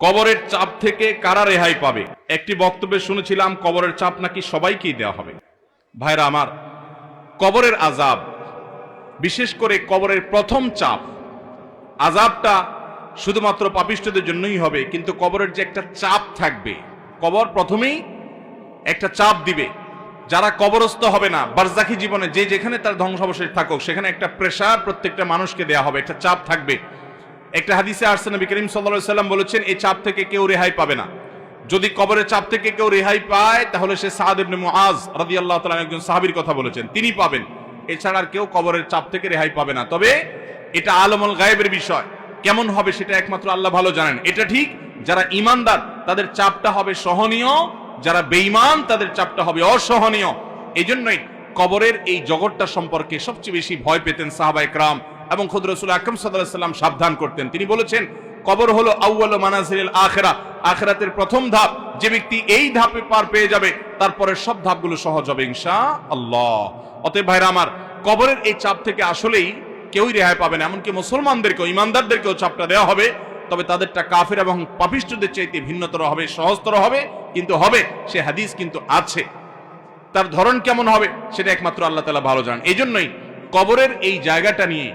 কবরের চাপ থেকে কারা রেহাই পাবে? একটি বক্তব্যে শুনেছিলাম, কবরের চাপ নাকি সবাইকেই দেওয়া হবে। ভাইরা আমার, কবরের আজাব বিশেষ করে কবরের প্রথম চাপ আজাবটা শুধুমাত্র পাপিষ্ঠদের জন্যই হবে, কিন্তু কবরের যে একটা চাপ থাকবে, কবর প্রথমেই একটা চাপ দিবে। যারা কবরস্থ হবে না বারজাকি জীবনে যে যেখানে তার ধ্বংসাবশেষ থাকুক, সেখানে একটা প্রেশার প্রত্যেকটা মানুষকে দেয়া হবে, একটা চাপ থাকবে। একটা হাদিসে আসছে, নবী করিম সাল্লাল্লাহু সাল্লাম বলেছেন এই চাপ থেকে কেউ রেহাই পাবে না। যদি কবরের চাপ থেকে কেউ রেহাই পায়, তাহলে সে সাদ ইবনে মুআজ রাদিয়াল্লাহু তাআলা একজন সাহাবীর কথা বলেছেন। তিনি পাবেন। এছাড়া আর কেউ কবরের চাপ থেকে রেহাই পাবে না। তবে এটা আলমুল গায়েবের বিষয়। কেমন হবে সেটা একমাত্র আল্লাহ ভালো জানেন। এটা ঠিক, যারা ইমানদার তাদের চাপটা হবে সহনীয়। যারা বেঈমান, তাদের চাপটা হবে অসহনীয়। এই জন্যই কবরের এই জগৎটা সম্পর্কে সবচেয়ে বেশি ভয় পেতেন সাহাবা একরাম এবং খুদ রসুল আকরম সাল্লাম সাবধান করতেন। তিনি বলেছেন, কবর হলো আউ্বাল মানাজিল আখেরা। আখেরাতের প্রথম ধাপ, যে ব্যক্তি এই ধাপে পার পেয়ে যাবে, তারপরে সব ধাপগুলো সহজ হবে ইনশা আল্লাহ অতএব ভাইরা আমার, কবরের এই চাপ থেকে আসলেই কেউই রেহাই পাবে না। এমনকি মুসলমানদেরকেও ইমানদারদেরকেও চাপটা দেওয়া হবে। তবে তাদেরটা কাফের এবং পাপিষ্টদের চাইতে ভিন্নতর হবে, সহজতর হবে, কিন্তু হবে, সে হাদিস কিন্তু আছে। তার ধরন কেমন হবে, সেটা একমাত্র আল্লাহ তালা ভালো জানেন। এই জন্যই কবরের এই জায়গাটা নিয়ে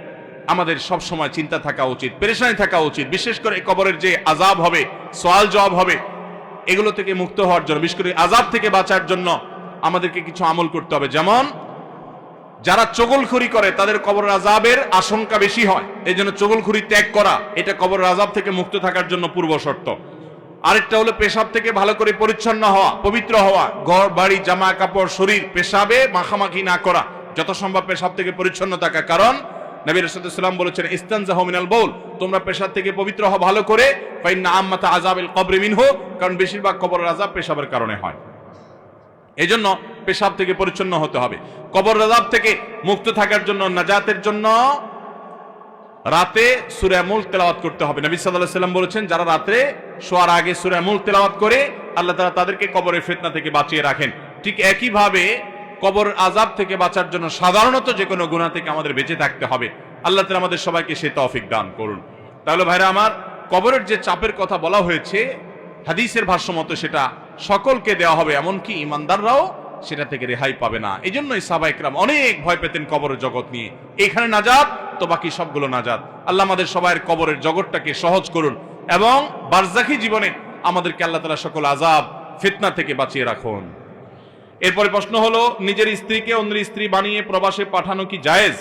আমাদের সব সময় চিন্তা থাকা উচিত, পেরেশানি থাকা উচিত। বিশেষ করে কবরের যে আজাব হবে, সোয়াল জবাব হবে, এগুলো থেকে মুক্ত হওয়ার জন্য, বিশেষ করে আজাব থেকে বাঁচার জন্য আমাদেরকে কিছু আমল করতে হবে। যেমন, যারা চগলখুরি করে, তাদের কবর আজাবের আশঙ্কা বেশি হয়। এই জন্য চগলখুরি ত্যাগ করা, এটা কবর আজাব থেকে মুক্ত থাকার জন্য পূর্ব শর্ত। আরেকটা হলো পেশাব থেকে ভালো করে পরিচ্ছন্ন হওয়া, পবিত্র হওয়া, ঘর, বাড়ি, জামা, কাপড়, শরীর, পেশাবে মাখামাখি না করা, যত সম্ভব পেশাব থেকে পরিচ্ছন্ন থাকা। কারণ নবী রসুলাম বলেছেন, ইস্তানজাহ মিনাল বউল। তোমরা পেশাব থেকে পবিত্র হও, ভালো করে। ফাইন্না আম্মাতা আজাবিল কবরে মিনহু, কারণ বেশিরভাগ কবরের আজাব পেশাবের কারণে হয়। এই জন্য পেশাব থেকে পরিচ্ছন্ন হতে হবে। কবর আজাব থেকে মুক্ত থাকার জন্য, নাজাতের জন্য রাতে সুরামুল তেলাওয়াত করতে হবে। নবী সাল্লাল্লাহু সাল্লাম বলেছেন, যারা রাতে শোয়ার আগে সুরামুল তেলাওয়াত করে, আল্লাহ তাআলা তাদেরকে কবরের ফিতনা থেকে বাঁচিয়ে রাখেন। ঠিক একইভাবে কবর আজাব থেকে বাঁচার জন্য সাধারণত যে কোনো গুণা থেকে আমাদের বেঁচে থাকতে হবে। আল্লাহ তাআলা আমাদের সবাইকে সে তৌফিক দান করুন। তাহলে ভাইরা আমার, কবরের যে চাপের কথা বলা হয়েছে, হাদিসের ভাষ্য মতো সেটা সকলকে দেওয়া হবে, এমনকি ইমানদাররাও সেটা থেকে রেহাই পাবে না। এই জন্যই সাবাইকরাম অনেক ভয় পেতেন কবরের জগৎ নিয়ে। এখানে নাজাত, তো বাকি সবগুলো নাজাত। আল্লাহ আমাদের সবাইয়ের কবরের জগৎটাকে সহজ করুন এবং বারজাখি জীবনে আমাদেরকে আল্লাহ তালা সকল আজাব ফিতনা থেকে বাঁচিয়ে রাখুন। এরপরে প্রশ্ন হলো, নিজের স্ত্রীকে অন্য স্ত্রী বানিয়ে প্রবাসে পাঠানো কি জায়েজ?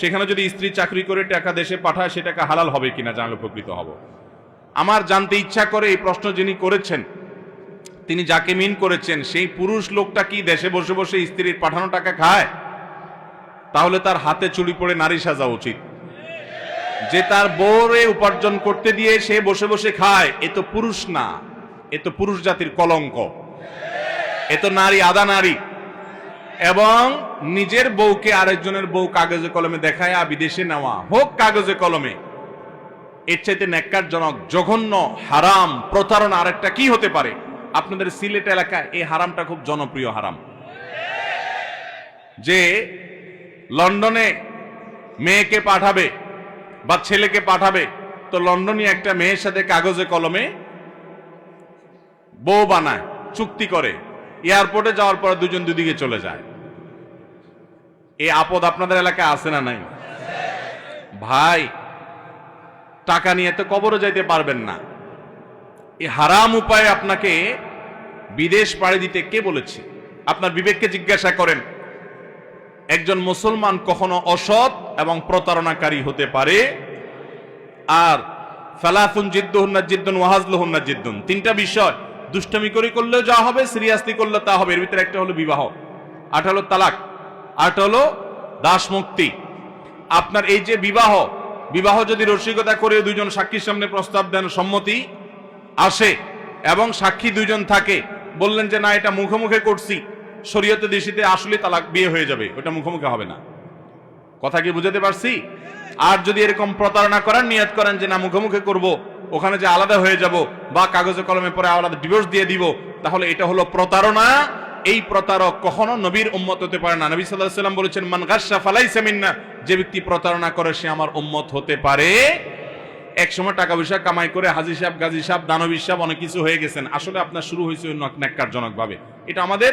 সেখানে যদি স্ত্রী চাকরি করে টাকা দেশে পাঠায় সে টাকা হালাল হবে কিনা জানলে উপকৃত হব। আমার জানতে ইচ্ছা করে এই প্রশ্ন যিনি করেছেন, তিনি যাকে মিন করেছেন, সেই পুরুষ লোকটা কি দেশে বসে বসে স্ত্রীর পাঠানো টাকা খায়? তাহলে তার হাতে চুরি পড়ে নারী সাজা উচিত। যে তার বউরে উপার্জন করতে দিয়ে সে বসে বসে খায়, এ তো পুরুষ না, এ তো পুরুষ জাতির কলঙ্ক। এ তো নারী আদা নারী। এবং নিজের বউকে আরেকজনের বউ কাগজে কলমে দেখায় বিদেশে নেওয়া হোক কাগজে কলমে, এর চাইতে ন্যাক্কারজনক, জঘন্য, হারাম প্রতারণা আরেকটা কি হতে পারে? আপনাদের সিলেট এলাকায় এই হারামটা খুব জনপ্রিয় হারাম। যে লন্ডনে মেয়েকে পাঠাবে বা ছেলেকে পাঠাবে, তো লন্ডনে একটা মেয়ের সাথে কাগজে কলমে বউ বানায়, চুক্তি করে। এয়ারপোর্টে যাওয়ার পরে দুজন দুদিকে চলে যায়। এই আপদ আপনাদের এলাকায় আছে না নাই? ভাই, টাকা নিয়ে তো কবরও যাইতে পারবেন না। এই হারাম উপায়ে আপনাকে বিদেশ পাড়ি দিতে কে বলেছে? আপনার বিবেককে জিজ্ঞাসা করেন, একজন মুসলমান কখনো অসৎ এবং প্রতারণাকারী হতে পারে? আর ফালাফুন জিদ্দুহুন্না জিদ্দুন ওয়াহাজলুহুন্না জিদ্দুন তিনটা বিষয়। দুষ্টমি করে করলেও যা হবে, সিরিয়াসলি করলে তা হবে। এর ভিতরে একটা হলো বিবাহ আট হলো তালাক আট হলো দাস মুক্তি আপনার এই যে বিবাহ বিবাহ যদি রসিকতা করে দুইজন সাক্ষীর সামনে প্রস্তাব দেন, সম্মতি আসে এবং সাক্ষী দুইজন থাকে, বললেন যে, না, এটা মুখে মুখে করছি। শরীয়তে দেশিতে আসলে তালাক বিয়ে হয়ে যাবে, ওটা মুখে মুখে হবে না। কথা কি বুঝাতে পারছি? আর যদি এরকম প্রতারণা করার নিয়াত করেন যে, না মুখে মুখে করব ওখানে যে আলাদা হয়ে যাব বা কাগজে কলমে পরে আলাদা ডিভোর্স দিয়ে দিব, তাহলে এটা হলো প্রতারণা। এই প্রতারক কখনো নবীর উম্মত হতে পারে না। নবী সাল্লাহ সাল্লাম বলেছেন, মান গাসা ফালাইসা মিন্না যে ব্যক্তি প্রতারণা করে, সে আমার উম্মত হতে পারে। এক সময় টাকা পয়সা কামাই করে হাজি সাহেব, গাজী সাহেব, দানবী সাহেব অনেক কিছু হয়ে গেছেন। আসলে আপনার শুরু হয়েছে ন্যাক্কারজনক ভাবে এটা আমাদের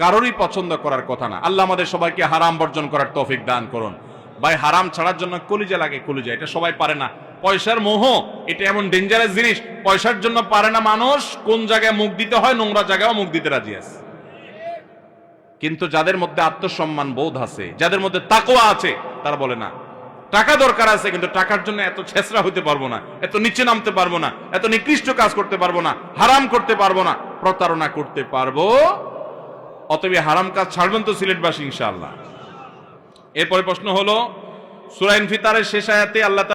কারোরই পছন্দ করার কথা না। আল্লাহ আমাদের সবাইকে হারাম বর্জন করার তৌফিক দান করুন। ভাই, হারাম ছাড়ার জন্য কলিজা লাগে কলিজা, এটা সবাই পারে না। পয়সার মোহ, এটা এমন ডেঞ্জারাস জিনিস। পয়সার জন্য পারে না মানুষ, কোন জায়গায় মুখ দিতে হয়, নোংরা জায়গায় মুখ দিতে রাজি আছে। কিন্তু যাদের মধ্যে আত্মসম্মান বোধ আছে, যাদের মধ্যে তাকওয়া আছে, তারা বলে না, টাকা দরকার আছে, কিন্তু টাকার জন্য এত ছেসরা হতে পারব না, এত নিচে নামতে পারব না, এত নিকৃষ্ট কাজ করতে পারব না, হারাম করতে পারব না, প্রতারণা করতে পারব? অতএব হারাম কাজ ছাড়বেন তো সিলেটবাসী ইনশাআল্লাহ। এরপরে প্রশ্ন হলো সুরাইন ফিতারের শেষ আয়াতে আল্লাহ